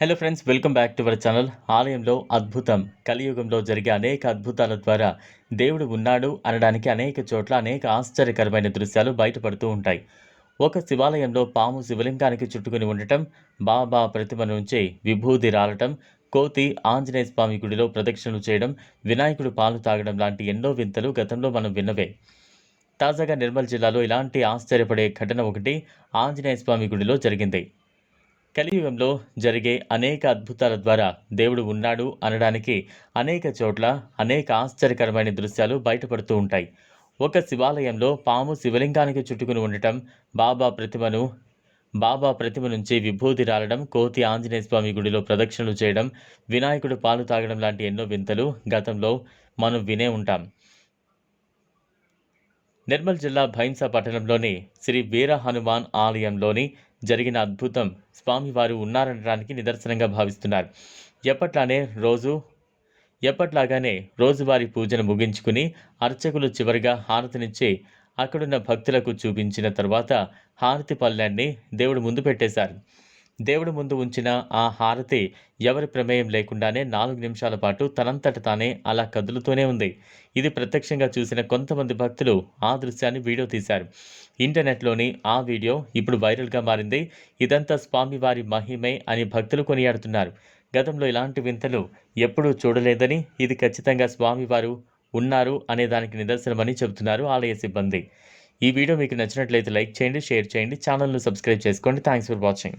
Hello friends welcome back to our channel ఆలయంలో అద్భుతం. కలియుగంలో జరిగే అనేక అద్భుతాల ద్వారా దేవుడు ఉన్నాడు అనడానికి అనేక చోట్ల అనేక ఆశ్చర్యకరమైన దృశ్యాలు బయటపడుతూ ఉంటాయి. ఒక శివాలయంలో పాము శివలింగానికి చుట్టుకుని ఉండటం బాబా ప్రతిమ నుంచి విభూది రాలటం కోతి ఆంజనేయ స్వామి గుడిలో ప్రదక్షిణలు చేయడం వినాయకుడు పాలు తాగడం లాంటి ఎన్నో వింతలు గతంలో మనం విన్నవే. తాజాగా నిర్మల్ జిల్లాలో ఇలాంటి ఆశ్చర్యపడే ఘటన ఒకటి ఆంజనేయ స్వామి గుడిలో జరిగింది. కలియుగంలో జరిగే అనేక అద్భుతాల ద్వారా దేవుడు ఉన్నాడు అనడానికి అనేక చోట్ల అనేక ఆశ్చర్యకరమైన దృశ్యాలు బయటపడుతూ ఉంటాయి. ఒక శివాలయంలో పాము శివలింగానికి చుట్టుకుని ఉండటం బాబా ప్రతిమను బాబా ప్రతిమ నుంచి విభూతి రాలడం కోతి ఆంజనేయ స్వామి గుడిలో ప్రదక్షిణలు చేయడం వినాయకుడు పాలు తాగడం లాంటి ఎన్నో వింతలు గతంలో మనం వినే ఉంటాం. నిర్మల్ జిల్లా భైంసా పట్టణంలోని శ్రీ వీర హనుమాన్ ఆలయంలోని జరిగిన అద్భుతం స్వామివారు ఉన్నారనడానికి నిదర్శనంగా భావిస్తున్నారు. ఎప్పట్లానే రోజు ఎప్పట్లాగానే రోజువారీ పూజను ముగించుకుని అర్చకులు చివరిగా హారతినిచ్చి అక్కడున్న భక్తులకు చూపించిన తర్వాత హారతి పళ్ళాన్ని దేవుడు ముందు పెట్టేశారు. దేవుడు ముందు ఉంచిన ఆ హారతి ఎవరి ప్రమేయం లేకుండానే నాలుగు నిమిషాల పాటు తనంతట తానే అలా కదులుతూనే ఉంది. ఇది ప్రత్యక్షంగా చూసిన కొంతమంది భక్తులు ఆ దృశ్యాన్ని వీడియో తీశారు. ఇంటర్నెట్లోని ఆ వీడియో ఇప్పుడు వైరల్గా మారింది. ఇదంతా స్వామివారి మహిమే అని భక్తులు కొనియాడుతున్నారు. గతంలో ఇలాంటి వింతలు ఎప్పుడూ చూడలేదని ఇది ఖచ్చితంగా స్వామివారు ఉన్నారు అనే దానికి నిదర్శనమని చెబుతున్నారు ఆలయ సిబ్బంది. ఈ వీడియో మీకు నచ్చినట్లయితే లైక్ చేయండి షేర్ చేయండి ఛానల్ను సబ్స్క్రైబ్ చేసుకోండి. Thanks for watching.